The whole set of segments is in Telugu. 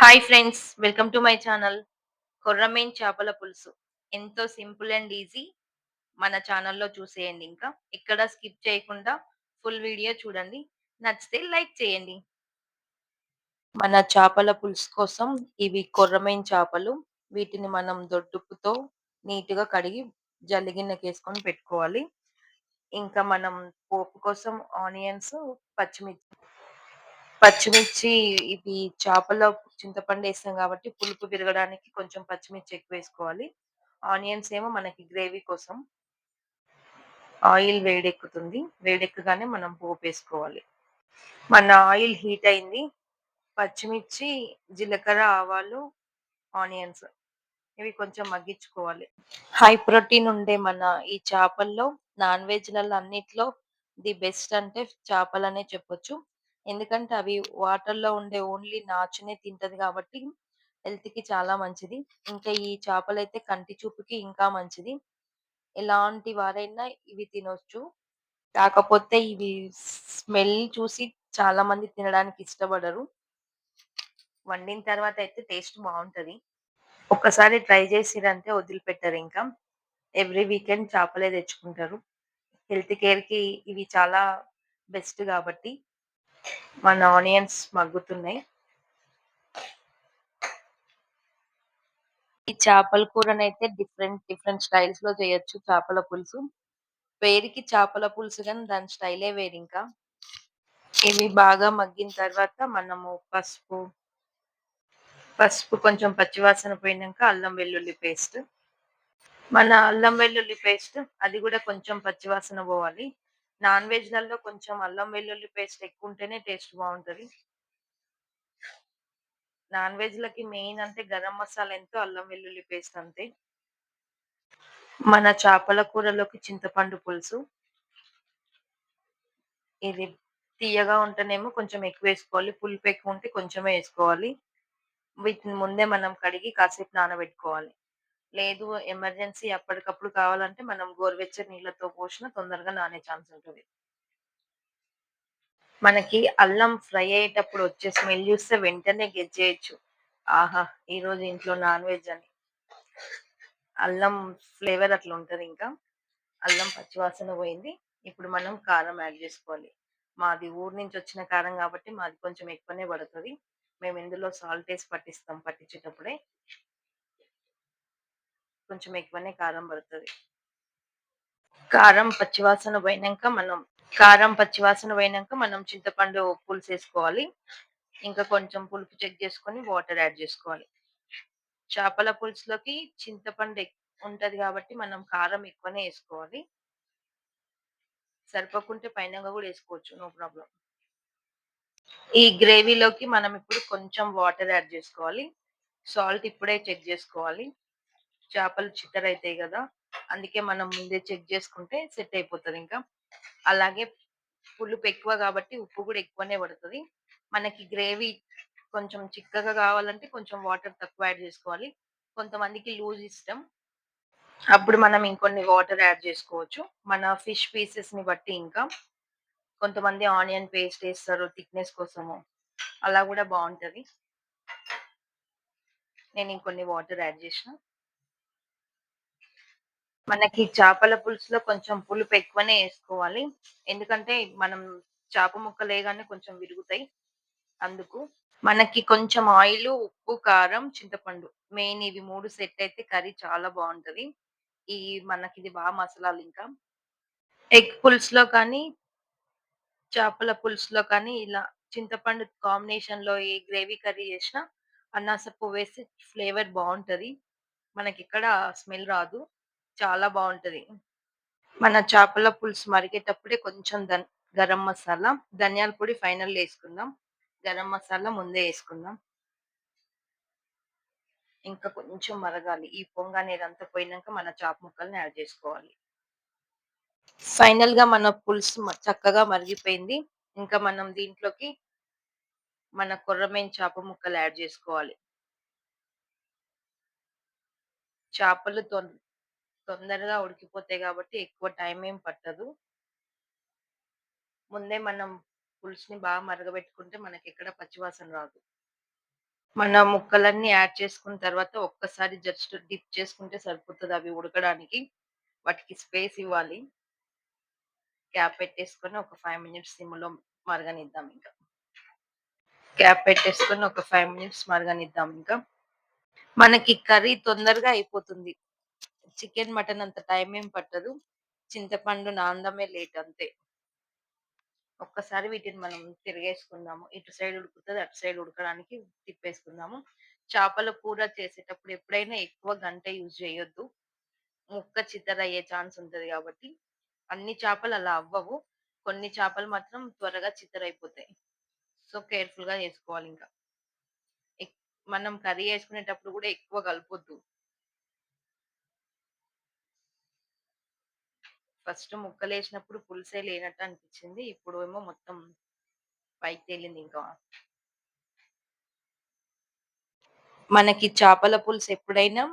Hi friends welcome to my channel. కొర్రమేన్ చేపల పులుసు. ఎంతో సింపుల్ అండ్ ఈజీ. మన ఛానల్లో చూసేయండి ఇంకా. ఎక్కడ స్కిప్ చేయకుండా ఫుల్ వీడియో చూడండి. నచ్చితే లైక్ చేయండి. మన చేపల పులుసు కోసం ఇవి కొర్రమేన్ చేపలు. వీటిని మనం దొడ్డుపుతో నీట్గా కడిగి జల్లిగిన్నకేసుకొని పెట్టుకోవాలి. ఇంకా మనం పోపు కోసం ఆనియన్స్ పచ్చిమిర్చి పచ్చిమిర్చి ఇవి చేపలో చింతపండు వేస్తాం కాబట్టి పులుపు విరగడానికి కొంచెం పచ్చిమిర్చి ఎక్కువ వేసుకోవాలి. ఆనియన్స్ ఏమో మనకి గ్రేవీ కోసం. ఆయిల్ వేడెక్కుతుంది. వేడెక్కగానే మనం పోపు వేసుకోవాలి. మన ఆయిల్ హీట్ అయింది. పచ్చిమిర్చి జీలకర్ర ఆవాలు ఆనియన్స్ ఇవి కొంచెం మగ్గించుకోవాలి. హై ప్రోటీన్ ఉండే మన ఈ చేపల్లో నాన్ వెజ్లలో అన్నిట్లో ది బెస్ట్ అంటే చేపలనే చెప్పొచ్చు. ఎందుకంటే అవి వాటర్‌లో ఉండే ఓన్లీ నాచునే తింటది కాబట్టి హెల్త్కి చాలా మంచిది. ఇంకా ఈ చేపలైతే కంటి చూపుకి ఇంకా మంచిది. ఎలాంటి వారైనా ఇవి తినొచ్చు. కాకపోతే ఇవి స్మెల్ చూసి చాలా మంది తినడానికి ఇష్టపడరు. వండిన తర్వాత అయితే టేస్ట్ బాగుంటది ఒక్కసారి ట్రై చేసిరంటే వదిలిపెట్టారు ఇంకా. ఎవ్రీ వీకెండ్ చేపలే తెచ్చుకుంటారు. హెల్త్ కేర్కి ఇవి చాలా బెస్ట్ కాబట్టి. మన ఆనియన్స్ మగ్గుతున్నాయి. ఈ చేపల కూరనైతే డిఫరెంట్ డిఫరెంట్ స్టైల్స్లో చేయొచ్చు చేపల పులుసు. పేరుకి చేపల పులుసు కానీ దాని స్టైలే వేరు ఇంకా. ఇవి బాగా మగ్గిన తర్వాత మనము పసుపు పసుపు కొంచెం పచ్చివాసన పోయినాక అల్లం వెల్లుల్లి పేస్ట్. మన అల్లం వెల్లుల్లి పేస్ట్ అది కూడా కొంచెం పచ్చివాసన పోవాలి. నాన్ వెజ్లలో కొంచెం అల్లం వెల్లుల్లి పేస్ట్ ఎక్కువ ఉంటేనే టేస్ట్ బాగుంటది నాన్ వెజ్ లకి మెయిన్ అంటే గరం మసాలా ఎంతో అల్లం వెల్లుల్లి పేస్ట్ అంతే. మన చేపల కూరలోకి చింతపండు పులుసు. ఇది తీయగా ఉంటేనేమో కొంచెం ఎక్కువ వేసుకోవాలి పులుపు ఎక్కువ ఉంటే కొంచెమే వేసుకోవాలి. వీటిని ముందే మనం కడిగి కాసేపు నానబెట్టుకోవాలి. లేదు ఎమర్జెన్సీ అప్పటికప్పుడు కావాలంటే మనం గోరువెచ్చని నీళ్ళతో పోసిన తొందరగా నానే ఛాన్స్ ఉంటుంది. మనకి అల్లం ఫ్రై అయ్యేటప్పుడు వచ్చే స్మెల్ చూస్తే వెంటనే గెజ్జేయచ్చు ఆహా ఈరోజు ఇంట్లో నాన్ వెజ్ అని. అల్లం ఫ్లేవర్ అట్లా ఉంటుంది ఇంకా. అల్లం పచ్చివాసన పోయింది. ఇప్పుడు మనం కారం యాడ్ చేసుకోవాలి. మాది ఊరు నుంచి వచ్చిన కారం కాబట్టి మాది కొంచెం ఎక్కువనే పడుతుంది. మేము ఇందులో సాల్ట్ వేసి పట్టిస్తాం పట్టించేటప్పుడే. కొంచెం ఎక్కువనే కారం పడుతుంది. కారం పచ్చివాసన పోయినాక మనం కారం పచ్చివాసన పోయినాక మనం చింతపండు పులుసు వేసుకోవాలి. ఇంకా కొంచెం పులుపు చెక్ చేసుకొని వాటర్ యాడ్ చేసుకోవాలి. చేపల పులుసులోకి చింతపండు ఉంటది కాబట్టి మనం కారం ఎక్కువనే వేసుకోవాలి. సరిపోకుంటే పైన కూడా వేసుకోవచ్చు నో ప్రాబ్లం ఈ గ్రేవీలోకి మనం ఇప్పుడు కొంచెం వాటర్ యాడ్ చేసుకోవాలి. సాల్ట్ ఇప్పుడే చెక్ చేసుకోవాలి. చేపలు చిత్తర అవుతాయి కదా! అందుకే మనం ముందే చెక్ చేసుకుంటే సెట్ అయిపోతుంది ఇంకా. అలాగే పులుపు ఎక్కువ కాబట్టి ఉప్పు కూడా ఎక్కువనే పడుతుంది. మనకి గ్రేవీ కొంచెం చిక్కగా కావాలంటే కొంచెం వాటర్ తక్కువ యాడ్ చేసుకోవాలి. కొంతమందికి లూజ్ ఇష్టం. అప్పుడు మనం ఇంకొన్ని వాటర్ యాడ్ చేసుకోవచ్చు. మన ఫిష్ పీసెస్ని బట్టి ఇంకా. కొంతమంది ఆనియన్ పేస్ట్ వేస్తారు థిక్నెస్ కోసము. అలా కూడా బాగుంటుంది. నేను ఇంకొన్ని వాటర్ యాడ్ చేసిన. మనకి చేపల పులుసులో కొంచెం పులుపు ఎక్కువనే వేసుకోవాలి. ఎందుకంటే మనం చేప ముక్కలేగానే కొంచెం విరుగుతాయి. అందుకు మనకి కొంచెం ఆయిల్ ఉప్పు కారం చింతపండు మెయిన్ ఇవి మూడు సెట్ అయితే కర్రీ చాలా బాగుంటది. ఈ మనకి ఇది బాగా మసాలాలు ఇంకా. ఎగ్ పులుసులో కానీ చేపల పులుసులో కానీ ఇలా చింతపండు కాంబినేషన్లో ఏ గ్రేవీ కర్రీ చేసినా అన్నాసప్పు వేసి ఫ్లేవర్ బాగుంటది. మనకి ఇక్కడ స్మెల్ రాదు. చాలా బాగుంటది మన చేపల పులుసు మరిగేటప్పుడే కొంచెం దన్ గరం మసాలా ధనియాల పొడి ఫైనల్ వేసుకుందాం. గరం మసాలా ముందే వేసుకుందాం. ఇంకా కొంచెం మరగాలి. ఈ పొంగ అనేది అంతా పోయినాక మన చాప ముక్కల్ని యాడ్ చేసుకోవాలి. ఫైనల్గా మన పులుసు చక్కగా మరిగిపోయింది. ఇంకా మనం దీంట్లోకి మన కొర్రమేన్ చేప ముక్కలు యాడ్ చేసుకోవాలి. చేపలు తొందరగా ఉడికిపోతాయి కాబట్టి ఎక్కువ టైం ఏం పట్టదు ముందే మనం పులుసుని బాగా మరగబెట్టుకుంటే మనకి ఎక్కడ పచ్చివాసన రాదు మన ముక్కలన్నీ యాడ్ చేసుకున్న తర్వాత ఒక్కసారి జస్ట్ డిప్ చేసుకుంటే సరిపోతుంది అవి ఉడకడానికి. వాటికి స్పేస్ ఇవ్వాలి. క్యాప్ పెట్టేసుకొని ఒక ఫైవ్ మినిట్స్ సిమ్‌లో మరగనిద్దాం ఇంకా. క్యాప్ పెట్టేసుకొని ఒక ఫైవ్ మినిట్స్ మరగనిద్దాం ఇంకా. మనకి కర్రీ తొందరగా అయిపోతుంది. చికెన్, మటన్ అంత టైం ఏం పట్టదు. చింతపండు నానడమే లేట్ అంతే. ఒక్కసారి వీటిని మనం తిరిగేసుకుందాము. ఇటు సైడ్ ఉడుకుతుంది అటు సైడ్ ఉడకడానికి తిప్పేసుకుందాము. చేపల కూర చేసేటప్పుడు ఎప్పుడైనా ఎక్కువ గంట యూజ్ చేయొద్దు. ముక్క చితరయ్యే ఛాన్స్ ఉంటుంది కాబట్టి. అన్ని చేపలు అలా అవ్వవు. కొన్ని చేపలు మాత్రం త్వరగా చితరైపోతాయి. సో, కేర్ఫుల్గా చేసుకోవాలి ఇంకా మనం కర్రీ వేసుకునేటప్పుడు కూడా ఎక్కువ కలపొద్దు. ఫస్ట్ ముక్కలేసినప్పుడు పులుసే లేనట్టు అనిపించింది ఇప్పుడు ఏమో మొత్తం పైకి తేలింది ఇంకా. మనకి చేపల పులుసు ఎప్పుడైనా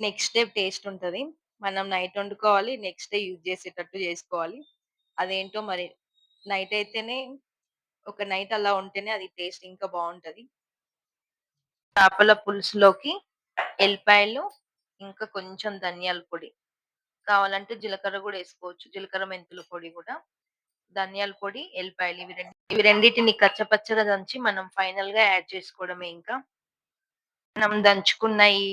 నెక్స్ట్ డే టేస్ట్ ఉంటుంది మనం నైట్ వండుకోవాలి. నెక్స్ట్ డే యూజ్ చేసేటట్టు చేసుకోవాలి. అదేంటో మరి నైట్ అయితేనే ఒక నైట్ అలా ఉంటేనే అది టేస్ట్ ఇంకా బాగుంటుంది చేపల పులుసులోకి ఎల్లిపాయలు, ఇంకా కొంచెం ధనియాల పొడి. కావాలంటే జీలకర్ర కూడా వేసుకోవచ్చు జీలకర్ర, మెంతుల పొడి కూడా ధనియాల పొడి, ఎల్లిపాయలు ఇవి రెండు ఇవి రెండిటిని కచ్చపచ్చగా దంచి మనం ఫైనల్గా యాడ్ చేసుకోవడమే ఇంకా. మనం దంచుకున్న ఈ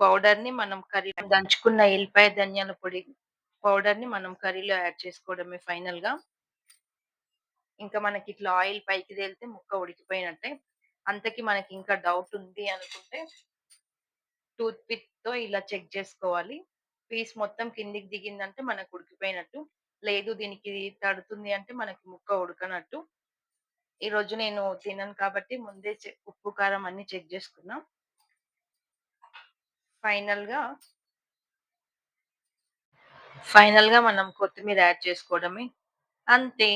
పౌడర్ని మనం కర్రీ దంచుకున్న ఎల్లిపాయ, ధనియాల పొడి పౌడర్ని మనం కర్రీలో యాడ్ చేసుకోవడమే ఫైనల్గా ఇంకా మనకి ఇట్లా ఆయిల్ పైకి తేలితే ముక్క ఉడికిపోయినట్టే. అంతకి మనకి ఇంకా డౌట్ ఉంది అనుకుంటే టూత్ పిక్‌తో ఇలా చెక్ చేసుకోవాలి. పీస్ మొత్తం కిందికి దిగిందంటే మనకు ఉడికిపోయినట్టు. లేదు దీనికి తడుతుంది అంటే మనకి ముక్క ఉడకనట్టు. ఈరోజు నేను తినను కాబట్టి ముందే ఉప్పు, కారం అన్నీ చెక్ చేసుకున్నా. ఫైనల్‌గా ఫైనల్‌గా మనం కొత్తిమీర యాడ్ చేసుకోవడమే. అంతే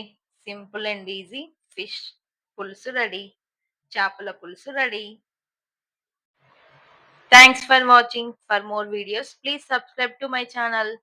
సింపుల్ అండ్ ఈజీ ఫిష్ పులుసు రెడీ. చేపల పులుసు ready. Thanks for watching. For more videos, please subscribe to my channel.